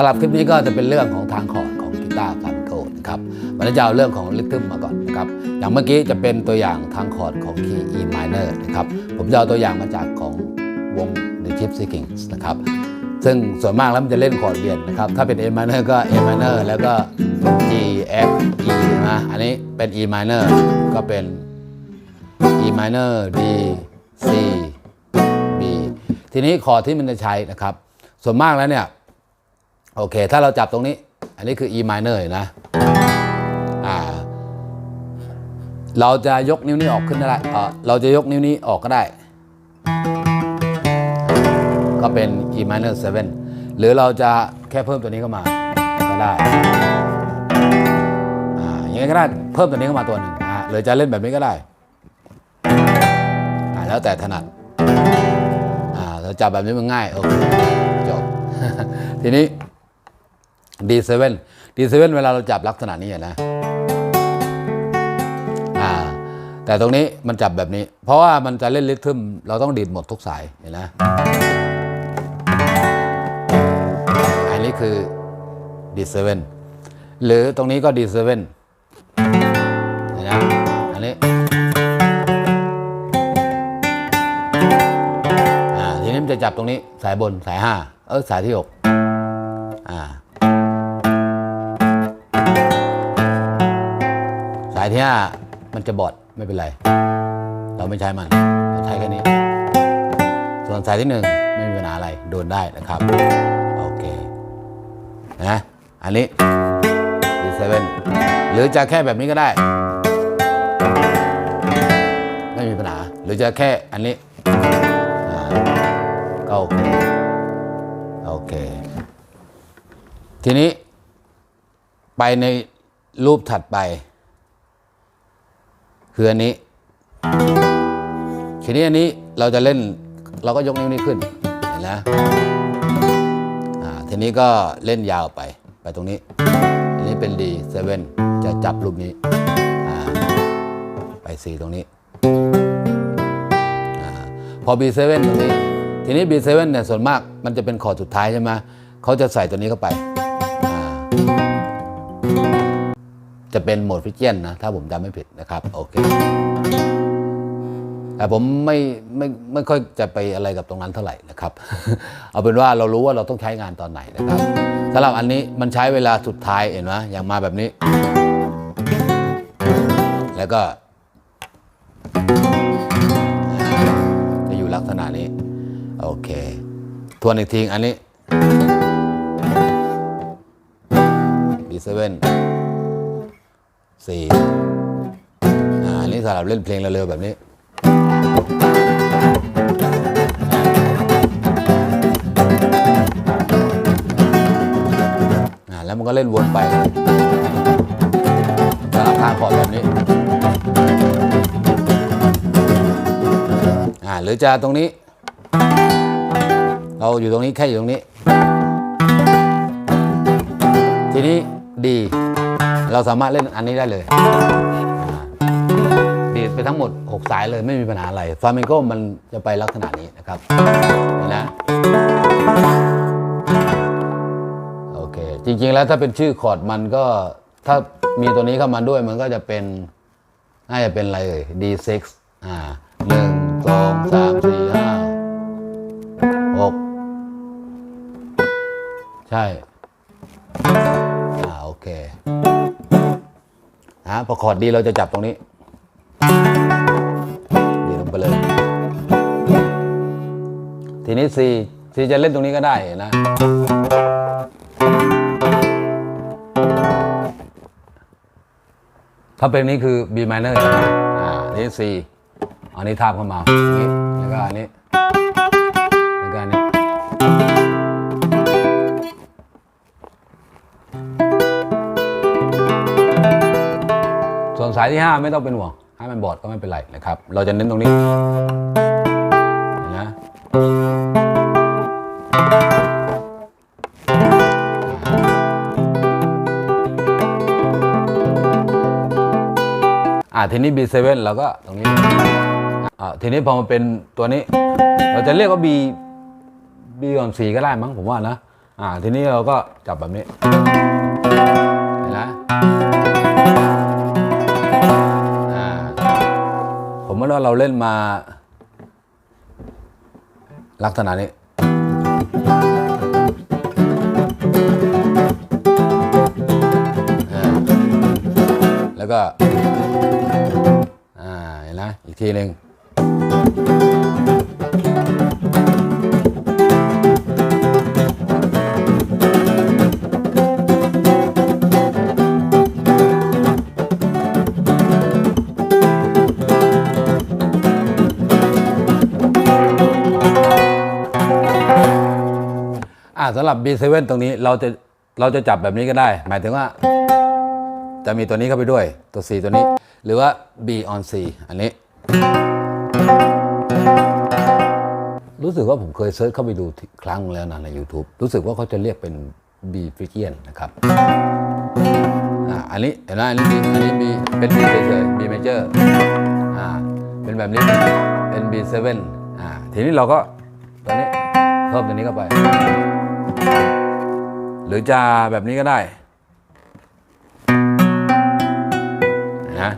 สำหรับคลิปนี้ก็จะเป็นเรื่องของทางคอร์ดของกีตาร์ฟามิโกนะครับวันนี้จะเอาเรื่องของริทึมมาก่อนนะครับ อย่างเมื่อกี้จะเป็นตัวอย่างทางคอร์ดของคีย์ E minor นะครับ ผมจะเอาตัวอย่างมาจากของวง The Gypsy Kings นะครับ ซึ่งส่วนมากแล้วมันจะเล่นคอร์ดเวียนนะครับ ถ้าเป็น A minor ก็ A minor แล้วก็ G F E นะอันนี้เป็น E minor ก็เป็น E minor D C B ทีนี้คอร์ดที่มันจะใช้นะครับ ส่วนมากแล้วเนี่ย โอเค ถ้าเราจับตรงนี้ อันนี้คือ E minor นะอ่าเราจะยกนิ้วนี้ออกขึ้นได้เออเราจะยกนิ้วนี้ออกก็ได้ ก็เป็น E minor 7 หรือเราจะแค่เพิ่มตัวนี้เข้ามาก็ได้อ่าอย่างนี้ก็ได้เพิ่มตัวนี้เข้ามาตัวหนึ่งนะหรือจะเล่นแบบนี้ก็ได้อ่าแล้วแต่ถนัดอ่าเราจับแบบนี้มันง่ายโอเคจบทีนี้ D7 D7 เวลาเราจับลักษณะนี้นะอ่าแต่ตรงนี้มันจับแบบนี้ เพราะว่ามันจะเล่นริทึมเราต้องดีดหมดทุกสายเห็นนะอันนี้คือ D7 หรือตรงนี้ก็ D7 เห็นนะอันนี้อ่าทีนี้มันจะจับตรงนี้สายบนสายห้าเออสายที่หกอ่า สายที่ห้ามันจะบอดไม่เป็นไร เราไม่ใช้มัน เราใช้แค่นี้ ส่วนสายที่หนึ่งไม่มีปัญหาอะไรโดนได้นะครับโอเคนะอันนี้ D7 หรือจะแค่แบบนี้ก็ได้ ไม่มีปัญหา หรือจะแค่อันนี้ก็โอเคโอเค ทีนี้ไปในรูปถัดไป คืออันนี้ทีนี้อันนี้เราจะเล่นเราก็ยกนิ้วนี้ขึ้นเห็นนะอ่าทีนี้ก็เล่นยาวไปไปตรงนี้ อันนี้เป็น D7 จะจับรูปนี้อ่าไป C ตรงนี้อาพอ B7 ตรงนี้ ทีนี้ B7 เนี่ยส่วนมากมันจะเป็นคอร์ดสุดท้ายใช่ไหมเขาจะใส่ตัวนี้เข้าไป จะเป็นโหมดฟิเจียนนะ ถ้าผมจำไม่ผิดนะครับ โอเค แต่ผมไม่ไม่ไม่ค่อยจะไปอะไรกับตรงนั้นเท่าไหร่นะครับ เอาเป็นว่าเรารู้ว่าเราต้องใช้งานตอนไหนนะครับสำหรับอันนี้มันใช้เวลาสุดท้ายเห็นไหมอย่างมาแบบนี้ แล้วก็จะอยู่ลักษณะนี้ โอเคทวนอีกทีอันนี้ B7 สี่อ่าอันนี้สำหรับเล่นเพลงเร็วๆแบบนี้แล้วมันก็เล่นวนไปสำหรับทางคอดแบบนี้อ่าหรือจะตรงนี้ เราอยู่ตรงนี้แค่อยู่ตรงนี้ ทีนี้ดี เราสามารถเล่นอันนี้ได้เลยดีดไปทั้งหมด 6 สายเลยไม่มีปัญหาอะไรฟลาเมนโกมันจะไปลักษณะนี้นะครับเห็นนะโอเค จริงๆแล้วถ้าเป็นชื่อคอร์ดมันก็ถ้ามีตัวนี้เข้ามาด้วยมันก็จะเป็นน่าจะเป็นอะไรเอ่ย D6 อ่าหนึ่งสองสามสี่ห้าหกใช่ อ่า โอเค อ่าพอคอร์ดดีเราจะจับตรงนี้ ดีลงไปเลย ทีนี้ C C จะเล่นตรงนี้ก็ได้นะถ้าเป็นนี้คือ B minor อ่าอันนี้ C อันนี้ทาบเข้ามานี่แล้วก็อันนี้ สายที่ 5 ไม่ต้องเป็นห่วงให้มันบอดก็ไม่เป็นไรนะครับ เราจะเน้นตรงนี้เห็นนะอ่าทีนี้ B7 เราก็ตรงนี้อ่าทีนี้พอมาเป็นตัวนี้ เราจะเรียกว่า B B ก่อน4ก็ได้มั้งผมว่านะอ่าทีนี้เราก็จับแบบนี้เห็นไหม มมว่าเราเล่นมา ลักษณะนี้ แล้วก็ อ่า เห็นไหมอีกทีหนึ่ง สำหรับ B7 ตรงนี้เราจะเราจะจับแบบนี้ก็ได้ หมายถึงว่า จะมีตัวนี้เข้าไปด้วยตัว C ตัวนี้ หรือว่า B on C อันนี้ รู้สึกว่าผมเคยเซิร์ชเข้าไปดูครั้งแล้วนะใน YouTube รู้สึกว่าเขาจะเรียกเป็น B f r i c i a n นะครับอันนี้เห็นไหมอันนี้ B อันนี้ B เป็น B เฉยๆ B major อ่าเป็นแบบนี้เป็น B7 อ่าทีนี้เราก็ตัวนี้เพิ่มตัวนี้เข้าไป หรือจะแบบนี้ก็ได้นะ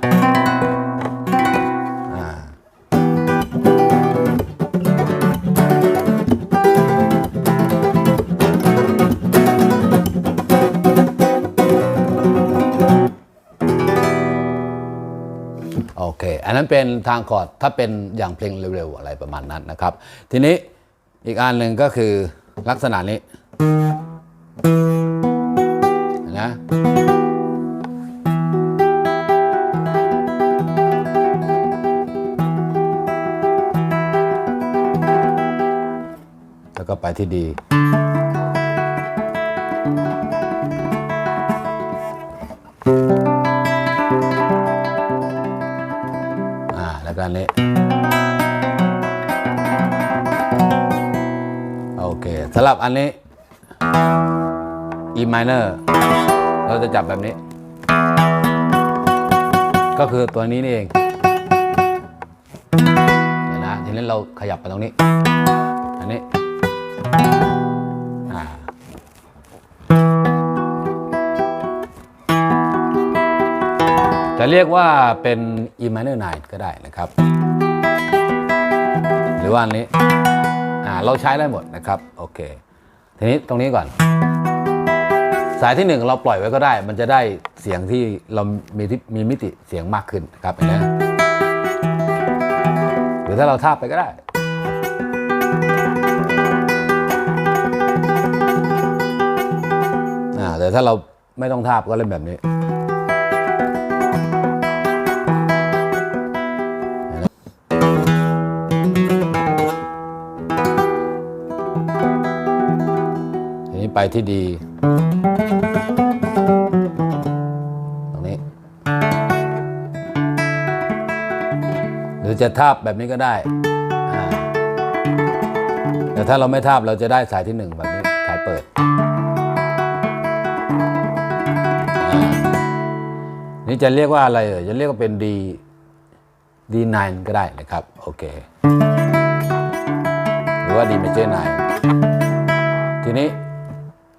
โอเค อันนั้นเป็นทางคอร์ดถ้าเป็นอย่างเพลงเร็วๆ อะไรประมาณนั้นนะครับ ทีนี้อีกอันหนึ่งก็คือ ลักษณะนี้นะแล้วก็ไปที่ดี อ่า แล้วก็อัน สำหรับอันนี้ E minor เราจะจับแบบนี้ ก็คือตัวนี้นี่เองเดี๋ยวนะทีนี้เราขยับไปตรงนี้ อันนี้จะเรียกว่าเป็น E minor 9 ก็ได้นะครับ หรือว่าอันนี้ อ่า เราใช้ได้หมดนะครับ เค ทีนี้ตรงนี้ก่อน สายที่หนึ่งเราปล่อยไว้ก็ได้ มันจะได้เสียงที่เรามีที่มีมิติเสียงมากขึ้นนะครับเห็นไหมหรือถ้าเราทาบไปก็ได้อ่าแต่ถ้าเราไม่ต้องทาบก็เล่นแบบนี้ ไปที่ดี ตรงนี้ หรือจะทาบแบบนี้ก็ได้ แต่ถ้าเราไม่ทาบเราจะได้สายที่หนึ่งแบบนี้ สายเปิด นี่จะเรียกว่าอะไรเอ่ย จะเรียกว่าเป็น D D9 ก็ได้นะครับ โอเค หรือว่า D major 9ทีนี้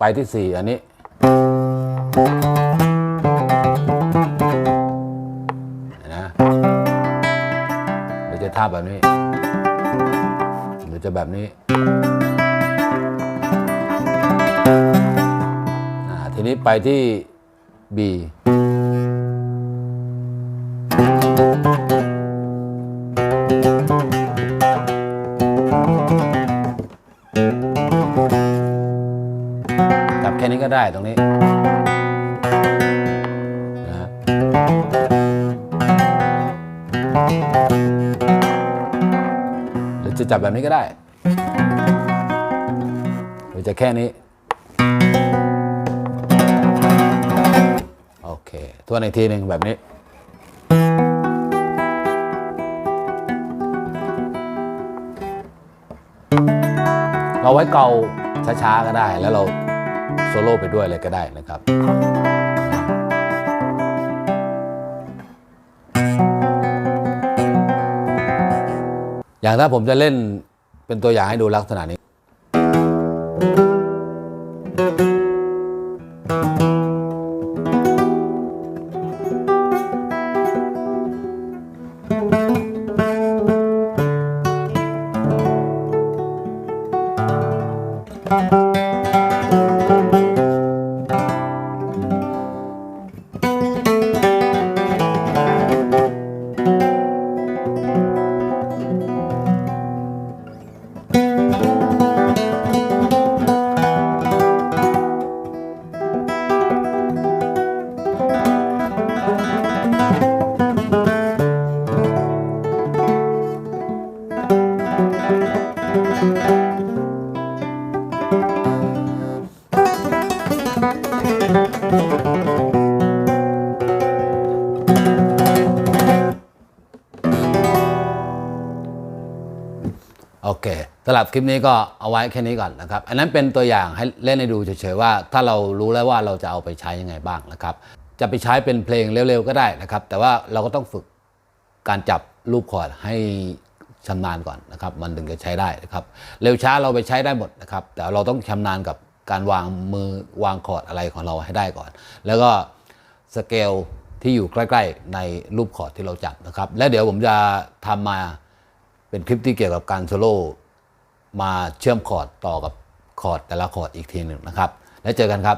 ไปที่4อันนี้ นะหรือจะท่าแบบนี้หรือจะแบบนี้อ่าทีนี้ไปที่ B จะจับแบบนี้ก็ได้ หรือจะแค่นี้ โอเคทวนอีกทีหนึ่งแบบนี้ เราไว้เกาช้าๆก็ได้ แล้วเราโซโล่ไปด้วยเลยก็ได้นะครับ อย่างถ้าผมจะเล่นเป็นตัวอย่างให้ดูลักษณะนี้ โอเคสำหรับคลิปนี้ก็เอาไว้แค่นี้ก่อนนะครับ อันนั้นเป็นตัวอย่างให้เล่นให้ดูเฉยๆว่า ถ้าเรารู้แล้วว่าเราจะเอาไปใช้ยังไงบ้างนะครับ จะไปใช้เป็นเพลงเร็วๆก็ได้นะครับ แต่ว่าเราก็ต้องฝึกการจับรูปคอร์ดให้ชำนาญก่อนนะครับ มันถึงจะใช้ได้นะครับ เร็วช้าเราไปใช้ได้หมดนะครับ แต่เราต้องชำนาญกับการวางมือวางคอร์ดอะไรของเราให้ได้ก่อน แล้วก็สเกลที่อยู่ใกล้ ๆ ในรูปคอร์ดที่เราจับนะครับ และเดี๋ยวผมจะทำมา เป็นคลิปที่เกี่ยวกับการโซโล่มาเชื่อมคอร์ดต่อกับคอร์ดแต่ละคอร์ดอีกทีหนึ่งนะครับ แล้วเจอกันครับ